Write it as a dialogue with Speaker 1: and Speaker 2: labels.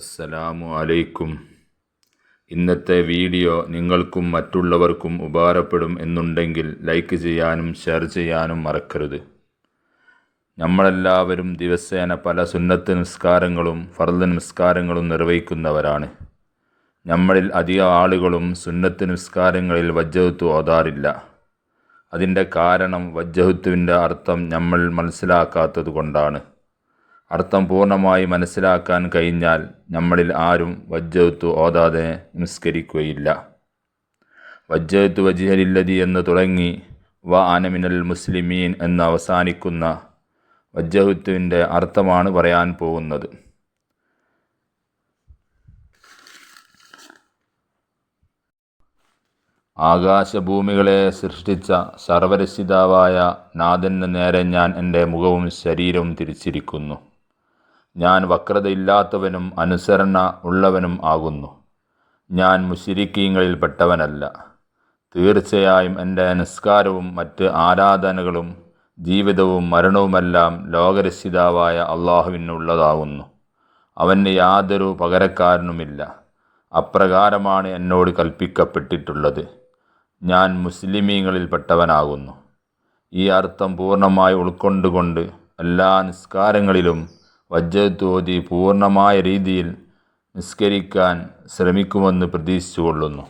Speaker 1: അസ്സലാമു അലൈക്കും. ഇന്നത്തെ വീഡിയോ നിങ്ങൾക്കും മറ്റുള്ളവർക്കും ഉപകാരപ്പെടും എന്നുണ്ടെങ്കിൽ ലൈക്ക് ചെയ്യാനും ഷെയർ ചെയ്യാനും മറക്കരുത്. നമ്മളെല്ലാവരും ദിവസേന പല സുന്നത്ത് നിസ്കാരങ്ങളും ഫർദ് നിസ്കാരങ്ങളും നിർവഹിക്കുന്നവരാണ്. നമ്മളിൽ അധിക ആളുകളും സുന്നത്ത് നിസ്കാരങ്ങളിൽ വജ്ജഹത്ത് ഓതാറില്ല. അതിന്റെ കാരണം വജ്ജഹത്തുവിന്റെ അർത്ഥം നമ്മൾ മനസ്സിലാക്കാത്തത് കൊണ്ടാണ്. അർത്ഥം പൂർണമായി മനസ്സിലാക്കാൻ കഴിഞ്ഞാൽ നമ്മളിൽ ആരും വജ്ജത്തു ഓതാതെ നിസ്കരിക്കുകയില്ല. വജ്ജത്തു വജിഹലില്ലതി എന്ന് തുടങ്ങി വ ആനമിനൽ മുസ്ലിമീൻ എന്ന് അവസാനിക്കുന്ന വജ്ജഹുത്തുവിന്റെ അർത്ഥമാണ് പറയാൻ പോകുന്നത്. ആകാശഭൂമികളെ സൃഷ്ടിച്ച സർവരക്ഷിതാവായ നാഥന് നേരെ ഞാൻ എന്റെ മുഖവും ശരീരവും തിരിച്ചിരിക്കുന്നു. ഞാൻ വക്രതയില്ലാത്തവനും അനുസരണ ഉള്ളവനും ആകുന്നു. ഞാൻ മുശിരിക്കീങ്ങളിൽപ്പെട്ടവനല്ല തീർച്ചയായും എന്റെ നിസ്കാരവും മറ്റ് ആരാധനകളും ജീവിതവും മരണവുമെല്ലാം ലോകരക്ഷിതാവായ അള്ളാഹുവിനുള്ളതാകുന്നു. അവന് യാതൊരു പകരക്കാരനുമില്ല. അപ്രകാരമാണ് എന്നോട് കൽപ്പിക്കപ്പെട്ടിട്ടുള്ളത്. ഞാൻ മുസ്ലിമീങ്ങളിൽപ്പെട്ടവനാകുന്നു ഈ അർത്ഥം പൂർണമായി ഉൾക്കൊണ്ടുകൊണ്ട് എല്ലാ നിസ്കാരങ്ങളിലും വജ്ജത്ത് ഓതി പൂർണമായ രീതിയിൽ നിസ്കരിക്കാൻ ശ്രമിക്കുമെന്ന് പ്രതീക്ഷിച്ചുകൊള്ളുന്നു.